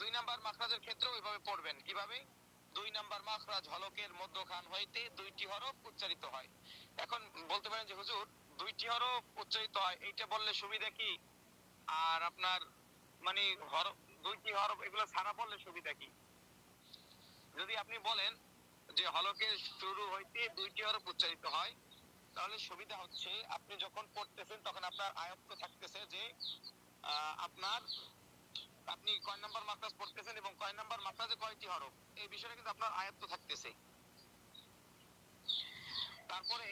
দুই নাম্বার মাখরাজের ক্ষেত্রে ওইভাবে পড়বেন। কীভাবে? দুই নাম্বার মাখরাজ হলকের মধ্যখান হইতে দুইটি হরফ উচ্চারিত হয়। এখন বলতে পারেন যে, হুজুর, দুইটি হরফ উচ্চারিত হয়, এইটা বললে সুবিধা কি? আর আপনার মানে হরফ দুইটি হরফ এগুলো ছাড়া বললে সুবিধা কি? যদি আপনি বলেন যে, হলকের শুরু হইতে দুইটি হরফ উচ্চারিত হয়, তাহলে সুবিধা হচ্ছে আপনি যখন পড়তেছেন তখন আপনার আয়ত্ত থাকতেছে যে আপনার আপনি কয় নাম্বার মাদ্রাজ পড়তেছেন এবং কয় নাম্বার মাদ্রাজে কয়টি হরফ? এই বিষয়টা কিন্তু আপনার আয়ত্ত থাকতেছে। তারপরে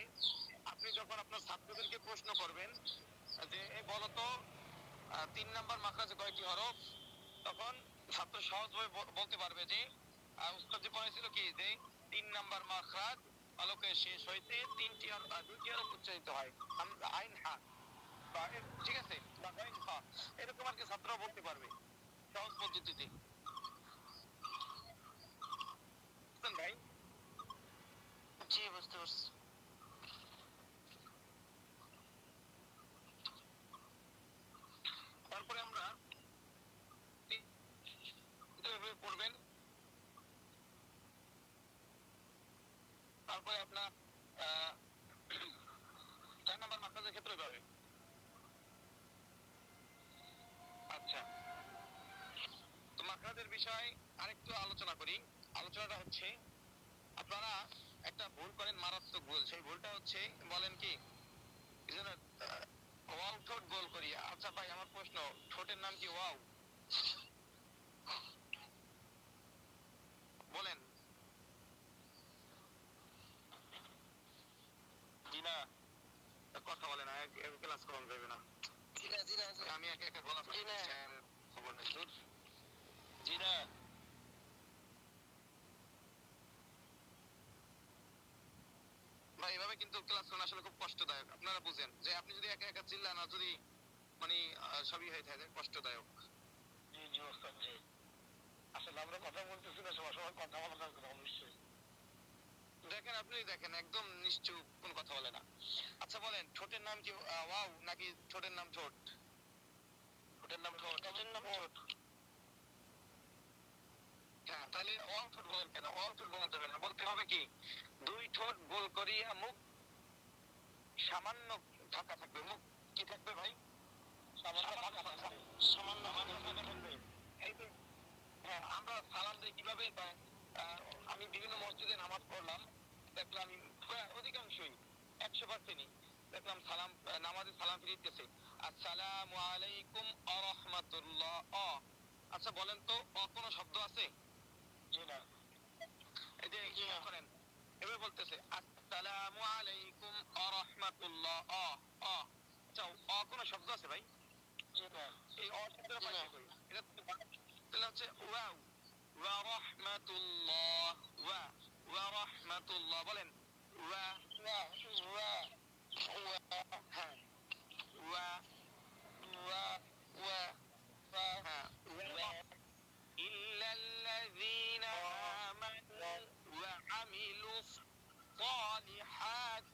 আপনি যখন আপনার ছাত্রদেরকে প্রশ্ন করবেন যে বলতো তিন নাম্বার মাদ্রাজে কয়টি হরফ? তখন ছাত্র সহজভাবে বলতে পারবে যে আহ, উস্তাদ পড়াইছিল কি যে তিন নাম্বার মাখরাজ আলোকে শেষ হইতে তিনটি আহ, দুইটি হরফ উচ্চারিত হয়। হামজা আইন হা। ঠিক আছে? এরকম আর কি ছাত্ররা বলতে পারবে। সহজ পদ্ধতিতে বিষয় আরেকটু আলোচনা করি। আলোচনাটা হচ্ছে আপনারা একটা ভুল করেন মারাত্মক ভুল। সেই ভুলটা হচ্ছে বলেন কি ওয়াও ঠোঁট গোল করি। আচ্ছা ভাই আমার প্রশ্ন ঠোঁটের নাম কি ওয়াও? বলেন। জি না কথা বলে না ক্লাস করানো যাবে না। আমি একে একে বলা খবর নেই। ভাই এভাবে কিন্তু ক্লাস করানো আসলে খুব কষ্টদায়ক। আপনারা বুঝেন যে আপনি যদি একা একা চিল্লান যদি মানে সবই হয়ে থাকে কষ্টদায়ক। জি জি ওস্তাদ জি। আসলে আমরা কথা বলতেছি না সবার সময় কথা বলা দরকার অবশ্যই। দেখেন আপনি দেখেন একদম নিশ্চুপ কোন কথা বলে না। আচ্ছা বলেন ঠোঁটের নাম কি ওয়াও নাকি ঠোঁটের নাম ঠোঁট ঠোঁটের নাম ঠোঁট ঠোঁটের নাম ঠোঁট হ্যাঁ ঠোঁট ঠোঁট বলতে হবে না। বলতে হবে কি? দুই ঠোঁট গোল করিয়া মুখ সামান্য ঢাকা থাকবে। মুখ কি থাকবে ভাই? সামান্য হ্যাঁ আমরা সালাম দিই কীভাবে? আমি বিভিন্ন মসজিদে নামাজ পড়লাম। দেখলাম অধিকাংশই একশো পার্সেন্টই দেখলাম সালাম নামাজে সালাম ফিরিতেছে। আসসালামু আলাইকুম আরহামাতুল্লাহ অ ওয়াও ওয়া রাহমাতুল্লাহ ওয়া ওয়া রাহমাতুল্লাহ বলেন ওয়া ওয়া ওয়া ওয়া হ্যাঁ ওয়া ওয়া ওয়া ওয়া হ্যাঁ ওয়া إلا الذين آمنوا وعملوا الصالحات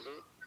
ক্লাস জমতেছে না